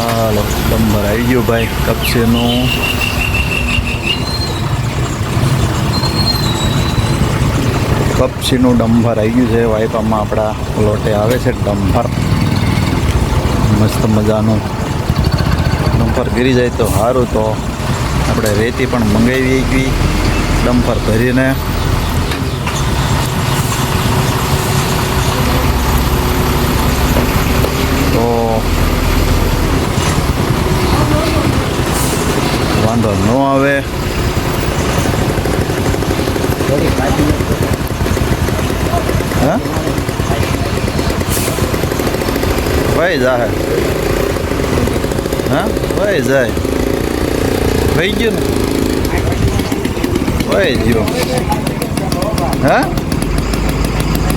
હાલો dumper આવી ગયો ભાઈ કપસેનો કપસીનું ડંભર આવી ગયું છે વાઇપામાં આપણા લોટે આવે છે, ડંભર. મસ્ત મજાનું ડંફર ગીરી જાય તો સારું તો આપણે રેતી પણ મંગાવી ગઈ ડંફર ભરીને તો વાંધો ન આવે હા ભાઈ જાહે હા ભાઈ જાય ભાઈ ગયું ને ભાઈ ગયો હા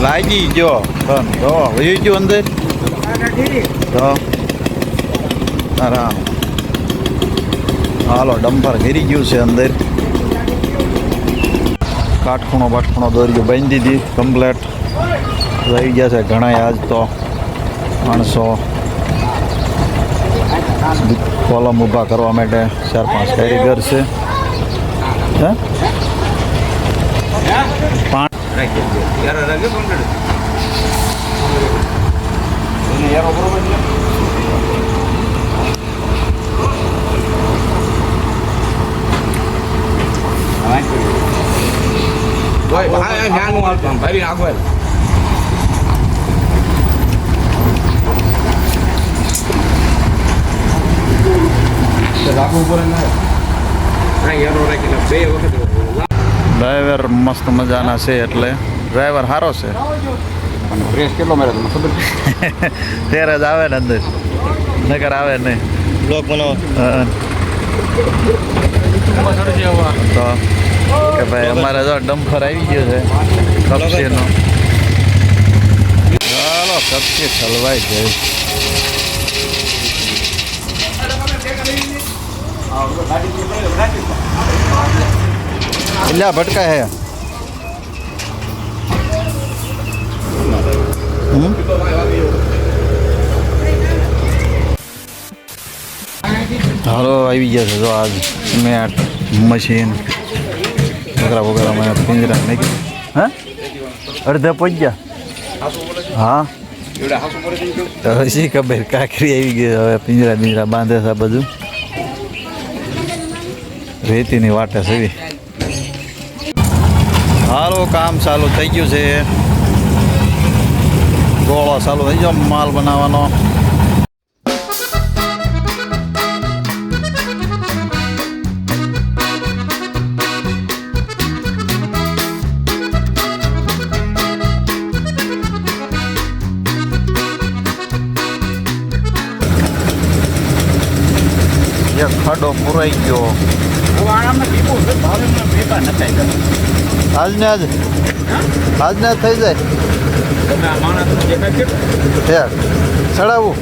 લાગી ગયો ધન તો વહી ગયો અંદર તો આરામ હાલો ડમ્પર ઘેરી ગયું છે અંદર કાટખૂણો બાટખૂણો દોરીઓ બાંધી દીધી કમ્પ્લેટ રહી ગયા છે ઘણા આજ તો માણસો કોલમ ઊભા કરવા માટે ચાર પાંચ કારીગર છે. પાંચ ભાઈ નાખો રાખવું પડે ને હા યારો રાખીને બે વખત ડ્રાઈવર મસ્ત મજાના છે એટલે. ડ્રાઈવર સારો છે. પ્રેસ કેટલો મારે તમને ખબર ત્યારે જ આવે ને અંદર. નગર આવે નહીં. બ્લોક બનાવો. તો કે ભાઈ અમારે તો ડમ્ફર આવી ગયો છે. કપસીનો ચાલો કપસી ઠલવાઈ જાય. એટલે ભટકા હે. હાલો આવી ગયા છે જો આજ મેટ મશીન વગેરે વગેરે મને પિંજરા નાખી. હા? અડધા પહોંચ્યા હા. તો હજી ખબર કાકરી આવી ગઈ હવે પિંજરા પિંજરા બાંધે છે બધું. રેતીની વાટે છે હાલો કામ ચાલુ થઈ ગયું છે. ગોળો ચાલુ થઈ ગયો માલ બનાવવાનો. એક ખાડો પુરાઈ ગયો. આજને આજ આજને આજ થઈ જાય. ચડાવવું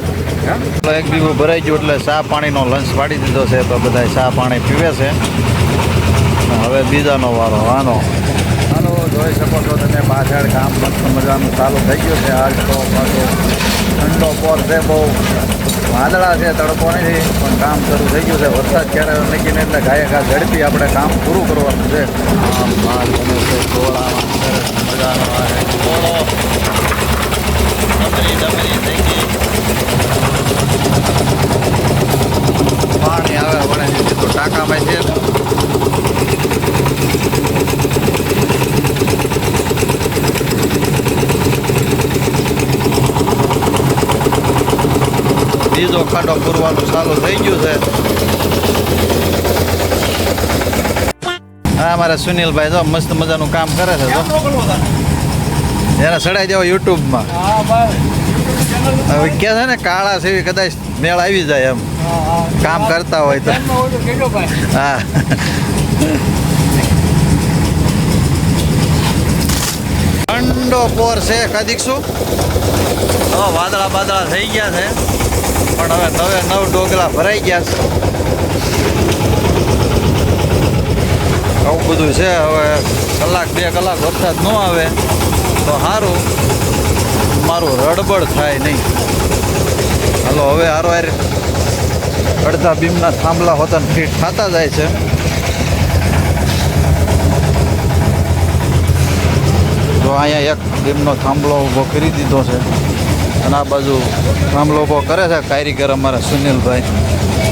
એક દીવો ભરાઈ ગયું એટલે ચા પાણીનો લંચ પાડી દીધો છે તો બધા ચા પાણી પીવે છે. હવે બીજાનો વારો આનો. જોઈ શકો છો તમે પાછળ કામ મસ્ત મજાનું ચાલુ થઈ ગયું છે. આજ તો ઠંડો પોર છે, બહુ વાદળા છે, તડકો નથી, પણ કામ શરૂ થઈ ગયું છે. વરસાદ ક્યારે નીકળીને એટલે ગાયે ઘા ઝડપી આપણે કામ પૂરું કરવાનું છે. આમ માલ બને છે ગોળામાં સરસ મજાનો આ ગોળો ડમરી ડમરી થઈ ગઈ પાણી આવે વળે સીધું ટાંકામાં છે બીજો ખાડો પૂરવાનું ચાલુ થઈ ગયું છે. હા મારા સુનિલભાઈ જો મસ્ત મજાનું કામ કરે છે જો. એને ચડાઈ દેવો યુટ્યુબમાં. હવે કે છે ને કાળા છે કદાચ મેળ આવી જાય એમ. કામ કરતા હોય તો. હા. ઠંડો પોર છે કદીક શું વાદળા બાદળા થઈ ગયા છે. પણ હવે નવે નવ ડોગલા ભરાઈ ગયા છે. આવું બધું છે, હવે કલાક બે કલાક વરસાદ ન આવે તો સારું મારું રડબડ થાય નહીં. હાલો, હવે હારો હાર અડધા બીમના થાંભલા હોતા ફીટ થતા જાય છે. તો અહીંયા એક બીમનો થાંભલો ઊભો કરી દીધો છે. અને આ બાજુ આમ લોકો કરે છે, કારીગર અમારા સુનિલભાઈ.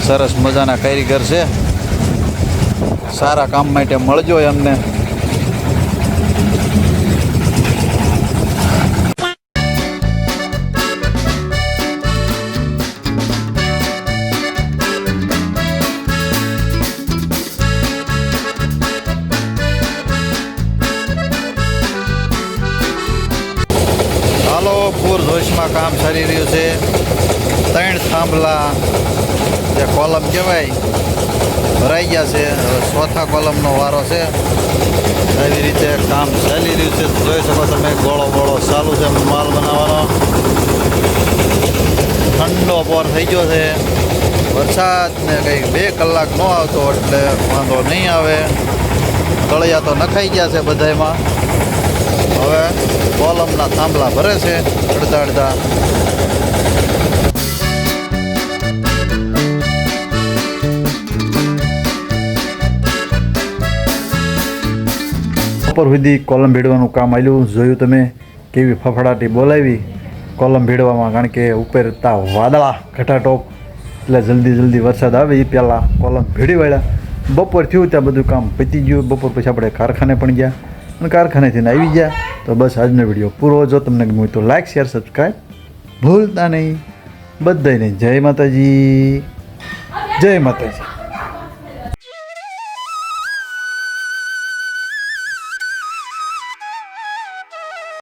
સરસ મજાના કારીગર છે. સારા કામ માટે મળજો એમને. પૂર જોશમાં કામ ચાલી રહ્યું છે. ત્રણ થાંભલા, જે કોલમ કહેવાય, ભરાઈ ગયા છે. હવે ચોથા કોલમનો વારો છે. એવી રીતે કામ ચાલી રહ્યું છે. જોઈ શકો તમે, ગોળો ગોળો ચાલુ છે માલ બનાવવાનો. ઠંડો પોર થઈ ગયો છે. વરસાદને કંઈક બે કલાક ન આવતો એટલે વાંધો નહીં આવે. તળિયા તો નખાઈ ગયા છે બધાયમાં. હવે કોલમના થાંભલા ભરે છે, અડધા અડધા. બપોર સુધી કોલમ ભેડવાનું કામ આવ્યું જોયું તમે કેવી ફફડાટી બોલાવી કોલમ ભેડવામાં, કારણ કે ઉપર તા વાદળા ઘટાટોપ એટલે જલ્દી જલ્દી વરસાદ આવે એ પહેલાં કોલમ ભેડી વાળ્યા. બપોર થયું ત્યાં બધું કામ પતી ગયું. બપોર પછી આપણે કારખાને પણ ગયા અને કારખાનેથી આવી ગયા. તો બસ આજનો વીડિયો પૂરો. જો તમને ગમ્યું તો લાઈક શેર સબસ્ક્રાઈબ ભૂલતા નહીં. બધાને જય માતાજી. જય માતાજી.